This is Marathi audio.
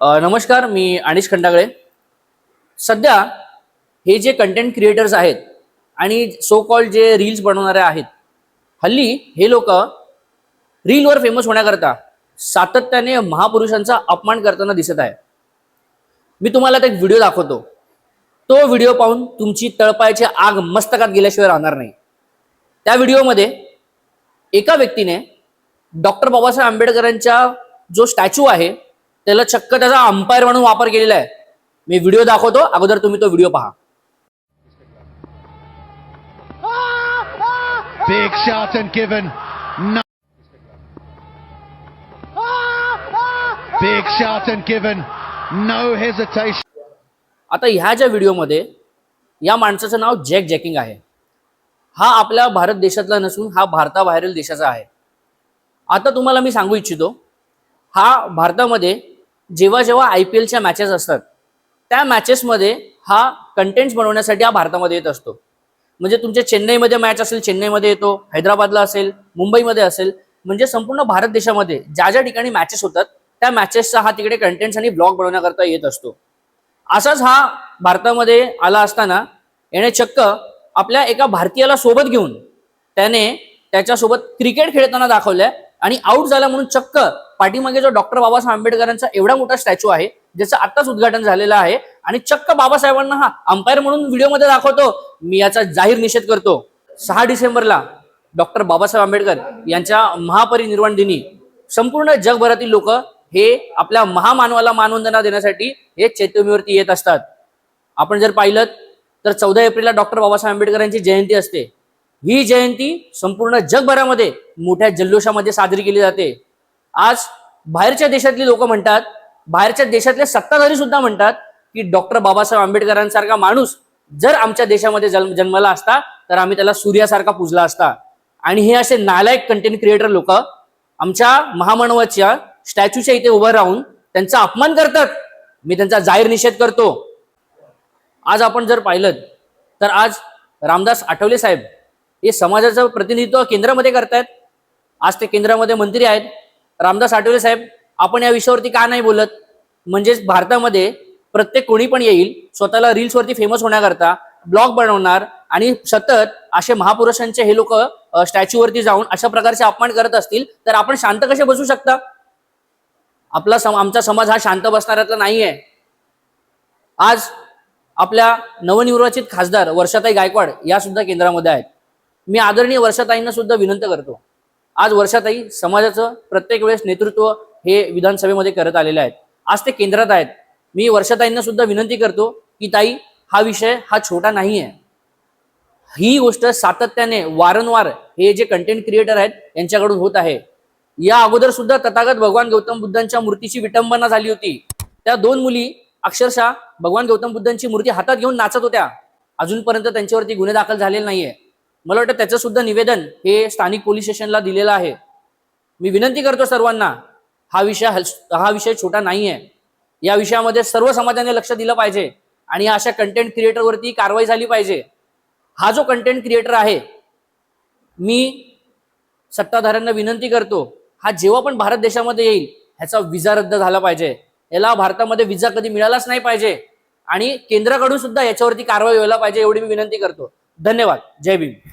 नमस्कार मी अनिश खंडागळे. सध्या हे जे कंटेंट क्रिएटर्स आहेत आणि सो कॉल जे रील्स बनवणारे आहेत हल्ली हे लोक रीलवर फेमस होण्याकरता सातत्याने महापुरुषांचा अपमान करताना दिसत आहे मी तुम्हाला आता एक व्हिडिओ दाखवतो. तो व्हिडिओ पाहून तुमची तळपायची आग मस्तकात गेल्याशिवाय राहणार नाही. त्या व्हिडिओमध्ये एका व्यक्तीने डॉक्टर बाबासाहेब आंबेडकरांच्या जो स्टॅच्यू आहे त्याला चक्क त्याचा अंपायर म्हणून वापर केलेला आहे मी व्हिडिओ दाखवतो अगोदर तुम्ही तो व्हिडिओ पहा Big shot and given. No. Big shot and given. No hesitation. आता ह्या ज्या व्हिडिओमध्ये या माणसाचं नाव जॅक जॅकिंग आहे हा आपल्या भारत देशातला नसून हा भारताबाहेरील देशाचा आहे आता तुम्हाला मी सांगू इच्छितो हा भारतामध्ये जेव्हा जेव्हा आय पी एलच्या मॅचेस असतात त्या मॅचेसमध्ये हा कंटेंट्स बनवण्यासाठी हा भारतामध्ये येत असतो. म्हणजे तुमच्या चेन्नईमध्ये मॅच असेल चेन्नईमध्ये येतो हैदराबादला असेल मुंबईमध्ये असेल म्हणजे संपूर्ण भारत देशामध्ये ज्या ज्या ठिकाणी मॅचेस होतात त्या मॅचेसचा हा तिकडे कंटेंट्स आणि ब्लॉग बनवण्याकरता येत असतो. असाच हा भारतामध्ये आला असताना याने चक्क आपल्या एका भारतीयाला सोबत घेऊन त्याने त्याच्यासोबत क्रिकेट खेळताना दाखवलंय आणि आऊट झाला म्हणून चक्क पाठीमागे जो डॉक्टर बाबासाहेब आंबेडकरांचा एवढा मोठा स्टॅच्यू आहे ज्याचं आत्ताच उद्घाटन झालेलं आहे आणि चक्क बाबासाहेबांना हा अंपायर म्हणून व्हिडिओमध्ये दाखवतो मी याचा जाहीर निषेध करतो. सहा डिसेंबरला डॉक्टर बाबासाहेब आंबेडकर यांच्या महापरिनिर्वाण दिनी संपूर्ण जगभरातील लोक हे आपल्या महामानवाला मानवंदना देण्यासाठी हे चैत्यभूमीवरती येत असतात. आपण जर पाहिलं तर चौदा एप्रिलला डॉक्टर बाबासाहेब आंबेडकर यांची जयंती असते. ही जयंती संपूर्ण जगभरामध्ये मोठ्या जल्लोषामध्ये साजरी केली जाते. आज बाहेरच्या देशातली लोक म्हणतात बाहेरच्या देशातले सत्ताधारी सुद्धा म्हणतात की डॉक्टर बाबासाहेब आंबेडकरांसारखा माणूस जर आमच्या देशामध्ये जन्म जन्मला असता तर आम्ही त्याला सूर्यासारखा पूजला असता. आणि हे असे नालायक कंटेंट क्रिएटर लोक आमच्या महामानवाच्या स्टॅच्यूच्या इथे उभं राहून त्यांचा अपमान करतात. मी त्यांचा जाहीर निषेध करतो. आज आपण जर पाहिलं तर आज रामदास आठवले साहेब हे समाजाचं प्रतिनिधित्व केंद्रामध्ये करतायत. आज ते केंद्रामध्ये मंत्री आहेत. रामदास आठवले साहेब आपण या विषयावरती का नाही बोलत? म्हणजेच भारतामध्ये प्रत्येक कोणी पण येईल स्वतःला रील्सवरती फेमस होण्याकरता ब्लॉग बनवणार आणि सतत असे महापुरुषांचे हे लोक स्टॅच्यूवरती जाऊन अशा प्रकारचे अपमान करत असतील तर आपण शांत कसे बसू शकता? आपला सम आमचा समाज हा शांत बसणाऱ्यातला नाही आहे आज आपल्या नवनिर्वाचित खासदार वर्षाताई गायकवाड या सुद्धा केंद्रामध्ये आहेत. मी आदरणीय वर्षाताईंना सुद्धा विनंती करतो. आज वर्षाताई समाजाचं प्रत्येक वेळेस नेतृत्व हे विधानसभेमध्ये करत आलेले आहेत. आज ते केंद्रात आहेत. मी वर्षाताईंना सुद्धा विनंती करतो की ताई हा विषय हा छोटा नाही आहे ही गोष्ट सातत्याने वारंवार हे जे कंटेंट क्रिएटर आहेत यांच्याकडून होत आहे. या अगोदर सुद्धा तथागत भगवान गौतम बुद्धांच्या मूर्तीची विटंबना झाली होती. त्या दोन मुली अक्षरशः भगवान गौतम बुद्धांची मूर्ती हातात घेऊन नाचत होत्या. अजूनपर्यंत त्यांच्यावरती गुन्हे दाखल झालेले नाहीये. मला वाटतं त्याचं सुद्धा निवेदन हे स्थानिक पोलीस स्टेशनला दिलेलं आहे. मी विनंती करतो सर्वांना हा विषय हल- हा विषय छोटा नाही आहे या विषयामध्ये सर्व समाजाने लक्ष दिलं पाहिजे आणि अशा कंटेंट क्रिएटरवरती कारवाई झाली पाहिजे. हा जो कंटेंट क्रिएटर आहे मी सत्ताधाऱ्यांना विनंती करतो हा जेव्हा पण भारत देशामध्ये येईल ह्याचा विजा रद्द झाला पाहिजे. याला भारतामध्ये विजा कधी मिळालाच नाही पाहिजे आणि केंद्राकडून सुद्धा याच्यावरती कारवाई व्हायला पाहिजे एवढी मी विनंती करतो. धन्यवाद. जय भीम.